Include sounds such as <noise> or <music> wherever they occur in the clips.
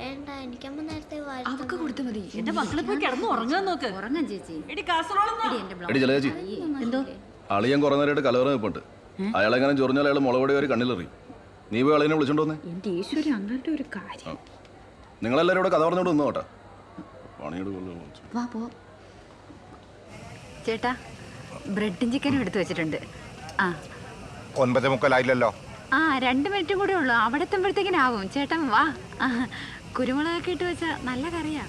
വേണ്ട എനിക്കമ്മ നേരത്തെ അവക്ക് കൊടുത്തു മതി. എന്റെ മക്കളെ പോയി കിടന്ന് ഉറങ്ങാൻ നോക്ക്. ഉറങ്ങാൻ ചേച്ചി. എടി കാസറോളെന്നാ എടി ചേച്ചി എന്തോ? അളിയൻ കുറെ നേരമായിട്ട് കലവറ നിൽപ്പുണ്ട് അയാളെങ്ങനെ ചൊറിഞ്ഞാൽ അയാൾ മുളകൊടി വരെ കണ്ണിലെറിയും നീ പോയി അളിയനെ വിളിച്ചോണ്ട് വന്നേ. എന്റെ ഈശ്വരി അങ്ങനത്തെ ഒരു കാര്യം. നിങ്ങളെല്ലാവരും ഇവിടെ കഥ പറഞ്ഞോണ്ട് നിന്നോ കേട്ടാ. പണിയോട് വാ പോ. ചേട്ടാ ബ്രെഡും ചിക്കനും എടുത്തു വെച്ചിട്ടുണ്ട്. ആ. ഒൻപത് മുക്കാലായില്ലല്ലോ. ആ രണ്ട് മിനിറ്റും കൂടെ ഉള്ളൂ. അവിടെ എത്തുമ്പോഴത്തേക്കിനാവും. ചേട്ടൻ വാ. ആ, കുരുമുളകൊക്കെ ഇട്ട് വെച്ച നല്ല കറിയാ?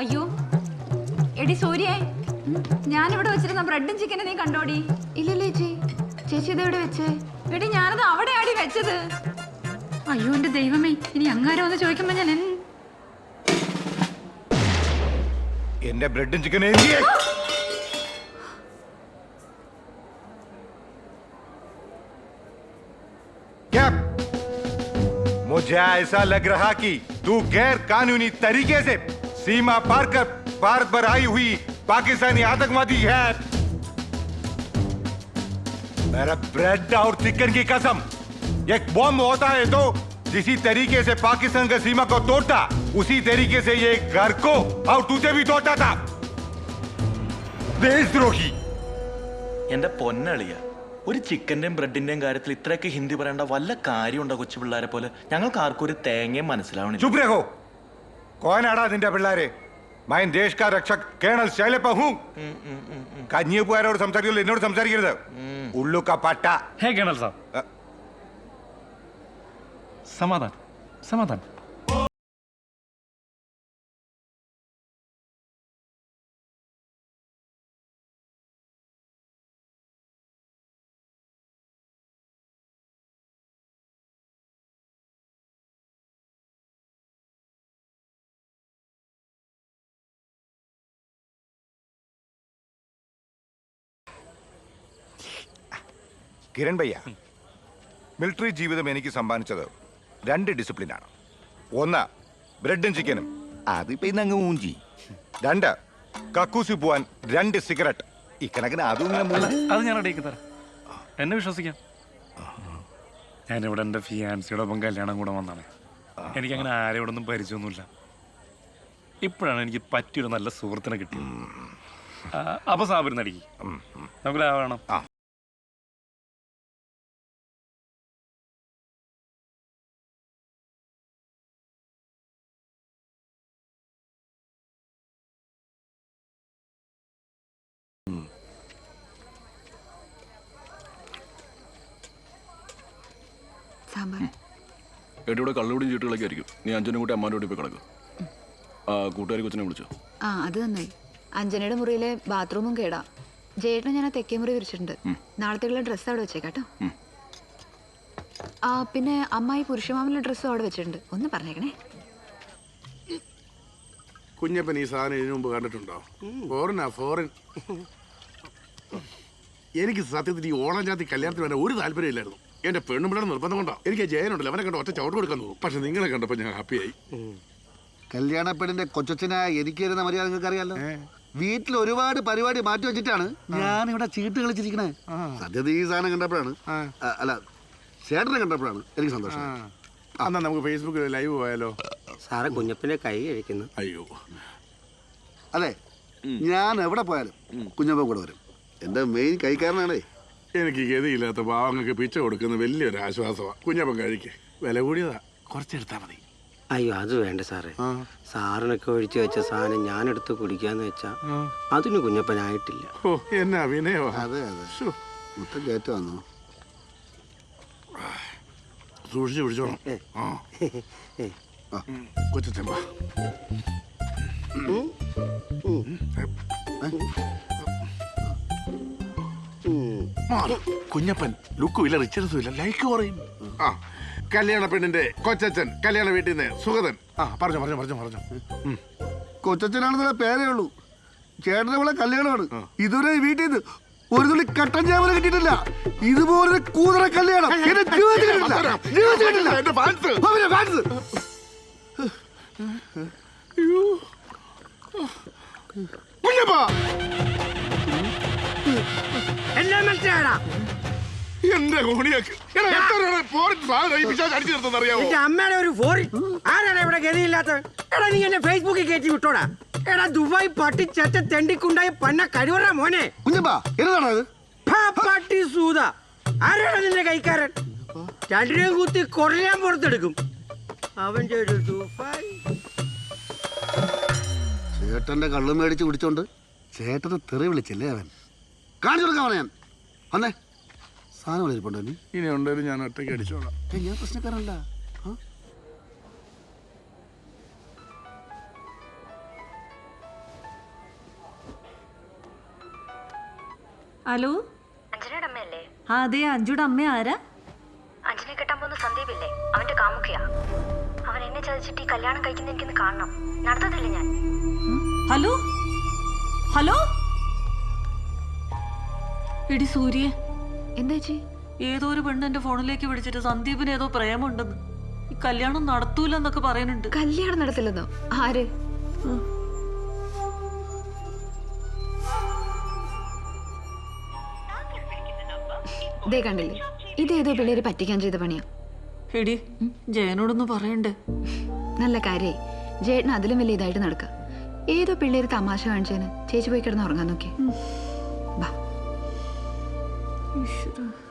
അയ്യോ. എടി സൂര്യേ. ഞാനിവിടെ വെച്ചിരുന്ന ബ്രെഡും ചിക്കനും നീ കണ്ടോടി? ഇല്ലല്ലേ ചേച്ചി. ചേച്ചി ഇതെവിടെ വെച്ചേ? എടി ഞാനത് അവിടെ ആടി വെച്ചത്. അയ്യോ എന്റെ ദൈവമേ. ഇനി അങ്ങാരോ ഒന്ന് ചോദിക്കുമ്പോ ഞാൻ എന്റെ ബ്രെഡും ചിക്കനും क्या मुझे ऐसा लग रहा कि तू गैर कानूनी तरीके से सीमा पार कर भारत पर आई हुई पाकिस्तानी आतंकवादी है मेरा ब्रेड और चिकन की कसम एक बॉम्ब होता है तो जिसी तरीके से पाकिस्तान का सीमा को तोड़ता उसी तरीके से ये घर को और तुझे भी तोड़ता था देशद्रोही എന്റെ പൊന്നളിയ ഒരു ചിക്കന്റെയും ബ്രെഡിന്റെയും കാര്യത്തിൽ ഇത്രയൊക്കെ ഹിന്ദി പറയേണ്ട വല്ല കാര്യമുണ്ടോ കൊച്ചു പിള്ളേരെ പോലെ ഞങ്ങൾക്ക് ആർക്കും ഒരു തേങ്ങയും മനസ്സിലാവണില്ല चुप रहो कौन आड़ा നിന്റെ പിള്ളാരെ मैं देश का रक्षक കേണൽ ശൈലപ്പ हूं കഞ്ഞിയപ്പുകാരോട് സംസാരിക്കുള്ളൂ എന്നോട് സംസാരിക്കരുത് ഉള്ളു का പട്ട है कर्नल साहब अ. समाधान समाधान കിരൺ ഭയ്യ മിലിറ്ററി ജീവിതം എനിക്ക് സമ്മാനിച്ചത് രണ്ട് ഡിസിപ്ലിനാണ്. ഒന്ന് ബ്രെഡും ചിക്കനും. അതിപ്പോ ഇന്ന് അങ്ങ് മൂഞ്ചി രണ്ട് കക്കൂസി പോവാൻ രണ്ട് സിഗരറ്റ്. ഇക്കണക്കിന് അതും ഇങ്ങനെ മൂന്ന്. അത് ഞാൻ റെഡിയാക്കി തരാം. എന്നെ വിശ്വസിക്കാം. ഞാനിവിടെ എന്റെ ഫിയാൻസിയുടെ ഒപ്പം കല്യാണം കൂടെ വന്നാണ്. എനിക്കങ്ങനെ ആരോടൊന്നും ഒന്നും പരിചയമൊന്നുമില്ല. ഇപ്പോഴാണ് എനിക്ക് പറ്റിയൊരു നല്ല സുഹൃത്തിനെ കിട്ടിയത്. അപ്പോൾ അപ്പൊ സാബിരുന്ന് അടിക്കി. നമുക്ക് ലാഭം സാമ്പാർ. ഏട്ടി ഇവിടെ കള്ളുകൂടിയും ചീട്ടുകളൊക്കെ ആയിരിക്കും. നീ അഞ്ചനും കൂട്ടി അമ്മാന്റെ കൂട്ടി പോയി കിടക്കും. ആ കൂട്ടുകാരി കൊച്ചിനെ വിളിച്ചോ. ആ അത് നന്നായി അഞ്ജനയുടെ മുറിയിലെ ബാത്റൂമും കേടാ. ജയേട്ടനെ ഞാൻ ആ തെക്കേ മുറി വിരിച്ചിട്ടുണ്ട്. നാളത്തേക്കുള്ള ഡ്രസ്സ് അവിടെ വെച്ചേക്കാട്ടോ ആ പിന്നെ അമ്മായി പുരുഷമാമന്റെ ഡ്രസ്സും അവിടെ വെച്ചിട്ടുണ്ട്. ഒന്ന് പറഞ്ഞേക്കണേ. കുഞ്ഞപ്പൻ ഈ സാധനം ഇതിനു മുമ്പ് കണ്ടിട്ടുണ്ടോ? ഫോറിനാ ഫോറിൻ എനിക്ക് സത്യത്തിൽ ഈ ഓണം ജാതി കല്യാണത്തിന് വരെ ഒരു താല്പര്യമില്ലായിരുന്നു. എന്റെ പെണ്ണുമ്പിളുടെ നിർബന്ധം കൊണ്ടോ. എനിക്ക് ജയനുണ്ടല്ലോ അവനെ കണ്ട് ഒറ്റ ചവിട്ട് കൊടുക്കാൻ തോന്നും. പക്ഷെ നിങ്ങളെ കണ്ടപ്പോ ഞാൻ ഹാപ്പിയായി. കല്യാണ പെണ്ണിന്റെ കൊച്ചനായ എനിക്ക് തരുന്ന മര്യാദ നിങ്ങൾക്ക് അറിയാലോ? വീട്ടിൽ ഒരുപാട് പരിപാടി മാറ്റി വെച്ചിട്ടാണ് ഞാൻ ഇവിടെ ചീട്ട് കളിച്ചിരിക്കണേ. സത്യത ഈ സാധനം കണ്ടപ്പോഴാണ്. അല്ല ചേട്ടനെ കണ്ടപ്പോഴാണ് എനിക്ക് സന്തോഷം. അന്നാ നമുക്ക് ഫേസ്ബുക്കിൽ ലൈവ് പോയാലോ? സാറെ കുഞ്ഞപ്പിനെ കൈ കഴിക്കുന്നു അയ്യോ. അതെ ഞാൻ എവിടെ പോയാലും കുഞ്ഞപ്പ കൂടെ വരും. എന്റെ മെയിൻ കൈക്കാരനാണേ. എനിക്ക് ഗതിയില്ലാത്ത പാവങ്ങൾക്ക് പിച്ച കൊടുക്കുന്ന വലിയൊരു ആശ്വാസമാണ് കുഞ്ഞപ്പൻ കഴിക്കേ. വില കൂടിയതാ. കുറച്ചെടുത്താൽ മതി. അയ്യോ അത് വേണ്ട സാറേ. സാറിനൊക്കെ ഒഴിച്ചു വെച്ച സാധനം ഞാനെടുത്ത് കുടിക്കാന്ന് വെച്ചാ അതിന് കുഞ്ഞപ്പനായിട്ടില്ല. ഓ എന്നാ വിനയോ അതെ അതെ. മൊത്തം കേറ്റ വന്നു സൂക്ഷിച്ചു പിടിച്ചോണം ആ. മാറ്. കുഞ്ഞപ്പൻ ലുക്കും ഇല്ല റിച്ചർസും ഇല്ല. ലൈക്ക് കുറയും. ആ കല്യാണ പെണ്ണിന്റെ കൊച്ചച്ഛൻ കല്യാണ വീട്ടിൽ നിന്ന് സുഗതൻ. ആ പറഞ്ഞു പറഞ്ഞു പറഞ്ഞു പറഞ്ഞു. കൊച്ചച്ഛനാണെന്നുള്ള പേരേ ഉള്ളൂ. ചേട്ടനെ ഇവിടെ കല്യാണമാണ്. ഇതുവരെ വീട്ടിൽ നിന്ന് ഒരു തുള്ളി കട്ടൻ ചാവല കിട്ടിയിട്ടില്ല. ഇതുപോലെ കൂതറ കല്യാണം എന്റെ ജീവിതത്തിൽ കണ്ടിട്ടില്ല. ജീവിതത്തിൽ കണ്ടിട്ടില്ല. എന്റെ ഫാൻസ്. അവന്റെ കുഞ്ഞപ്പ എന്റെ കോണിയാക്ക്. എന്റെ അമ്മയുടെ ഒരു ഫോറിൻ ആരാണ് ഇവിടെ ഗതിയില്ലാത്ത? എടാ നീ എന്നെ ഫേസ്ബുക്കിൽ കയറ്റി വിട്ടോടാ. എടാ ദുബായ് പട്ടി ചെറ്റ തെണ്ടിക്കുണ്ടായ പന്ന കഴിവറ മോനെ. കുഞ്ഞപ്പാ എന്നതാണോ ഇത് ഫാ, പട്ടി സൂത. ആരാണ് നിന്റെ കൈക്കാരൻ? രണ്ടിനെയും കുത്തി കൊറയാൻ പുറത്തെടുക്കും. അവന്റെ ഒരു ദുബായ്. ചേട്ടന്റെ കള്ളു മേടിച്ച് പിടിച്ചോണ്ട് ചേട്ടന് തെറി വിളിച്ചല്ലേ അവൻ? കാണിച്ചു ഞാൻ. വന്നേ. സാധനം വിളിച്ചിട്ടുണ്ടോ നീ ഇനി? ഉണ്ടെങ്കിലും ഞാൻ ഒറ്റയ്ക്ക് അടിച്ചോളാം. ഏയ്, ഞാൻ പ്രശ്നക്കാരല്ല ആ? ഹലോ? അഞ്ജനയുടെ അമ്മയല്ലേ? ആ അതെ അഞ്ജുടെ അമ്മ ആരാ? അഞ്ജനെ കെട്ടാൻ പോകുന്ന സന്ദീപില്ലേ? അവന്റെ കാമുക്കിയാ അവൻ എന്നെ ചതിച്ചിട്ട് ഈ കല്യാണം കഴിക്കുന്ന എനിക്കൊന്ന് കാണണം. നടത്തത്തില്ല ഞാൻ? ഹലോ? ഹലോ? എടി സൂര്യ. എന്താ ചേച്ചി? ഏതോ ഒരു പെണ്ണ് എന്റെ ഫോണിലേക്ക് വിളിച്ചിട്ട് സന്ദീപിന് ഏതോ പ്രേമുണ്ടെന്ന്. ഈ കല്യാണം നടത്തൂലെന്നൊക്കെ പറയുന്നുണ്ട്. കല്യാണം നടത്തില്ലെന്നോ? ആര്? ദേ കണ്ടില്ലേ? ഇതേതോ പിള്ളേര് പറ്റിക്കാൻ ചെയ്ത പണിയാ. എടി ജയനോടൊന്ന് പറയണ്ടേ? നല്ല കാര്യേ. ജേട്ടന് അതിലും വലിയ ഇതായിട്ട് നടക്കുക ഏതോ പിള്ളേര് തമാശ കാണിച്ചതിന് ചേച്ചി പോയി കിടന്ന് ഉറങ്ങാൻ നോക്കി 你是的。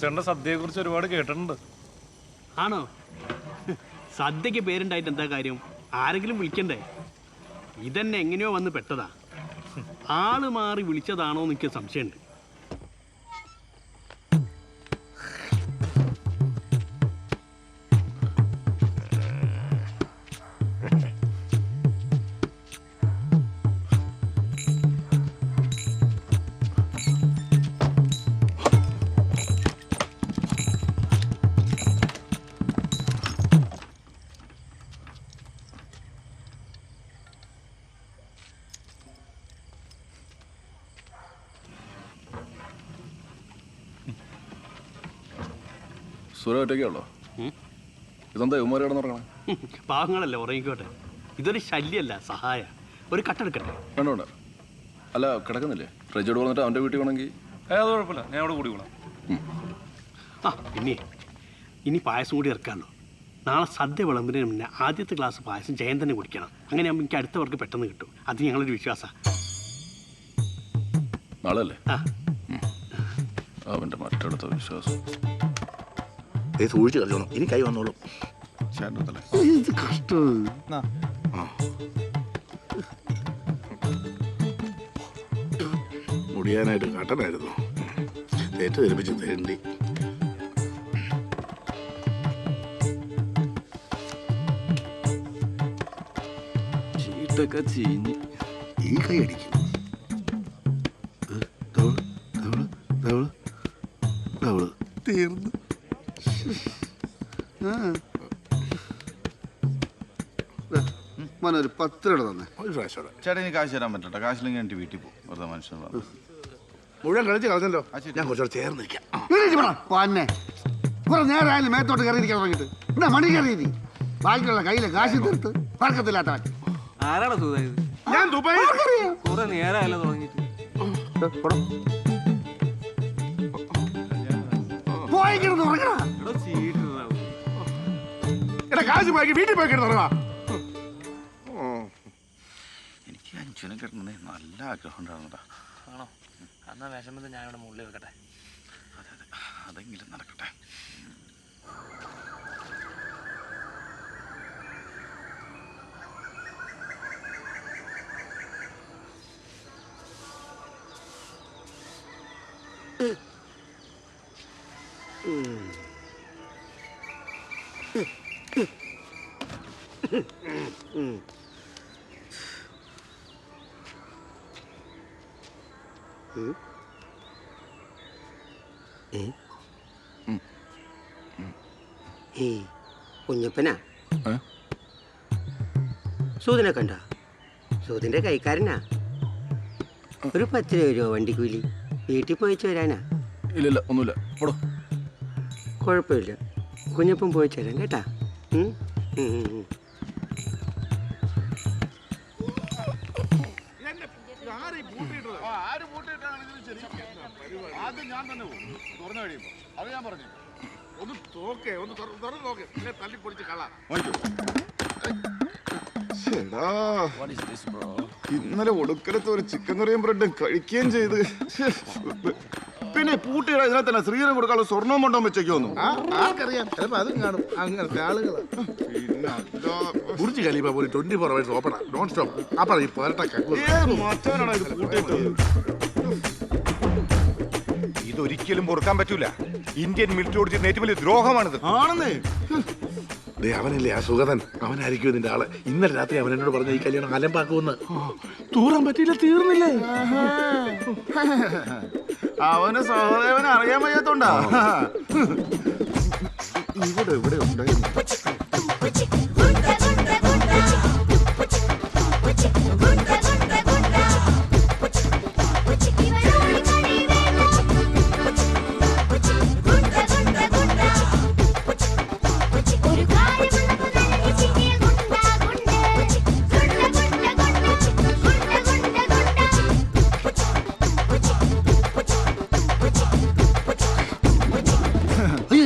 സദ്യയെ കുറിച്ച് ഒരുപാട് കേട്ടിട്ടുണ്ട്. ആണോ? <laughs> സദ്യക്ക് പേരുണ്ടായിട്ട് എന്താ കാര്യം? ആരെങ്കിലും വിളിക്കണ്ടേ? ഇതെന്നെ എങ്ങനെയോ വന്ന് പെട്ടതാ. ആൾ മാറി വിളിച്ചതാണോ എനിക്ക് സംശയമുണ്ട്. സുര ഒറ്റയ്ക്കുള്ളോ ഇതെന്താ ഇവന്മാരെ കിടന്നുറങ്ങണേ പാവങ്ങളല്ലേ ഉറങ്ങിക്കോട്ടെ. ഇതൊരു ശല്യമല്ല സഹായ. ഒരു കട്ടെടുക്കട്ടെ വേണ്ട വേണ്ട. അല്ല കിടക്കുന്നില്ലേ? ഫ്രിഡ്ജോട് വന്നിട്ട് അവന്റെ വീട്ടിൽ വേണമെങ്കിൽ. ഏത് അത് കുഴപ്പമില്ല. ഞാൻ അവിടെ കൂടി കൂടിക്കോളാം ആ പിന്നെ ഇനി പായസം കൂടി ഇറക്കാമല്ലോ നാളെ സദ്യ വിളമ്പിന് മുന്നേ ആദ്യത്തെ ക്ലാസ് പായസം ജയൻ തന്നെ കുടിക്കണം. അങ്ങനെയാകുമ്പോൾ എനിക്ക് അടുത്തവർക്ക് പെട്ടെന്ന് കിട്ടും. അത് ഞങ്ങളൊരു വിശ്വാസമാണ് നാളെ അല്ലേ ആ അവന്റെ മറ്റടുത്ത വിശ്വാസം. സൂക്ഷിച്ച് കളിച്ചോണം ഇനി കൈ വന്നോളും ഇത് കഷ്ടം മുടിയാനായിട്ട് കട്ടനായിരുന്നു തേറ്റ് ധരിപ്പിച്ച് തേണ്ടി ചീട്ടൊക്കെ ചീഞ്ഞ് ഈ കൈ അടിക്കും. തീർന്നു മോനെ ഒരു പത്ത് രൂപ തന്നെ. ഒരു പ്രാവശ്യം ചേട്ടാ ഇനി കാശ് തരാൻ പറ്റട്ടെ. കാശില്ലെങ്കിൽ എനിക്ക് വീട്ടിൽ പോകും. വെറുതെ മനുഷ്യൻ മുഴുവൻ കളിച്ച് കളഞ്ഞല്ലോ. ഞാൻ കുറച്ചുകൂടെ ചേർന്ന് നിൽക്കാം. ആ. പൊന്നെ. കുറെ നേരമായാലും മേത്തോട്ട് കയറിയിരിക്കാൻ തുടങ്ങിയിട്ട്. എന്നാ മണി കയറിയിരി ബാക്കിയുള്ള കയ്യിലെ കാശ് തീർത്ത് വർക്കത്തില്ലാത്തവൻ ആരാണ് സുഖം ഞാൻ ദുബായ് കുറെ നേരമല്ല തുടങ്ങിയിട്ട്. പോയി കിടന്ന് ഉറങ്ങടാ എടോ എടാ കാശ് പോയി വീട്ടിൽ പോയി കിടന്നുറങ്ങാ എനിക്ക് അഞ്ചുനെ കിടന്നേ നല്ല ആഗ്രഹം ഉണ്ടാവുന്നതാ ആണോ? അന്നാ വിഷമത്തിൽ ഞാൻ ഇവിടെ മുകളിൽ വെക്കട്ടെ. അതെ അതെ. അതെങ്കിലും നടക്കട്ടെ. ഏയ് കുഞ്ഞപ്പനാ? സൂതിനെ കണ്ട? സൂതിന്റെ കൈക്കാരനാ. ഒരു പത്ത് രൂപ രൂപ വണ്ടിക്കൂലി? വീട്ടിൽ പോയിച്ചു വരാനാ? ഇല്ല ഇല്ല ഒന്നുമില്ല. പോടോ. കുഴപ്പമില്ല. കുഞ്ഞപ്പൻ പോയിച്ചു വരാം കേട്ടാ. ആര് പൂട്ടിയിട്ടാണ് ഉം, ഉം. ആദ്യം ഞാൻ തന്നെ പോകും. തുറന്നു കഴിയുമ്പോ അത് ഞാൻ പറഞ്ഞു ഒന്ന് തോക്കേ ഒന്ന് തുറ- തുറന്ന് നോക്കേ. പിന്നെ തല്ലി പൊടിച്ച് കളാ. ഇന്നലെ ഒടുക്കലത്ത് ഒരു ചിക്കൻ കറിയും ബ്രെഡും കഴിക്കുകയും ചെയ്ത്. പിന്നെ പൂട്ടിയുടെ ഇതിനെ തന്നെ സ്ത്രീധനം കൊടുക്കാനുള്ള സ്വർണവും കൊണ്ടോ വെച്ചേക്കോന്നു ആർക്കറിയാം. ചിലപ്പോ അതും കാണും. അങ്ങനത്തെ ആളുകളാ. പിന്നെ അല്ലാതെ ബുർജ് ഖലീഫ പോലെ ട്വന്റി ഫോർ അവേഴ്സ് ഓപ്പണാ നോൺ സ്റ്റോപ്പ് അപ്പൊ ഈ പോരട്ട ഇതൊരിക്കലും പൊറുക്കാൻ പറ്റൂല. ഇന്ത്യൻ മിലിറ്ററിയോട് ചെയ്യുന്ന ഏറ്റവും വലിയ ദ്രോഹമാണിത് ആണെന്നേ ദേ അവനല്ലേ ആ സുഗതൻ അവനായിരിക്കും ഇതിന്റെ ആൾ ഇന്നലെ രാത്രി അവൻ എന്നോട് പറഞ്ഞ ഈ കല്യാണം അലമ്പാക്കുമെന്ന് തൂറാൻ പറ്റിയില്ല തീർന്നില്ലേ അവന് സഹദേവനെ അറിയാൻ വയ്യാത്തോണ്ടാ ഇവിടെ ഇവിടെ ഉണ്ടായിരുന്നു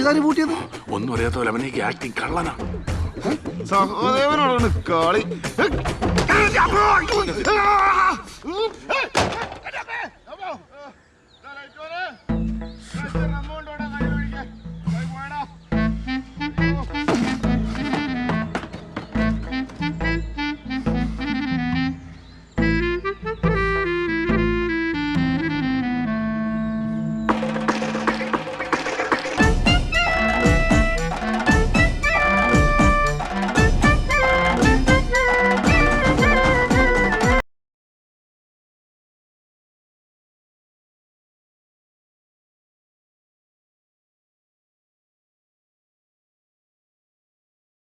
ഇതാരും പൂട്ടിയത്? ഒന്നും അറിയാത്ത പോലെ അവനേക്ക് ആക്ടിങ് കള്ളനാ. സഹോദേവനോടാണ് കളി.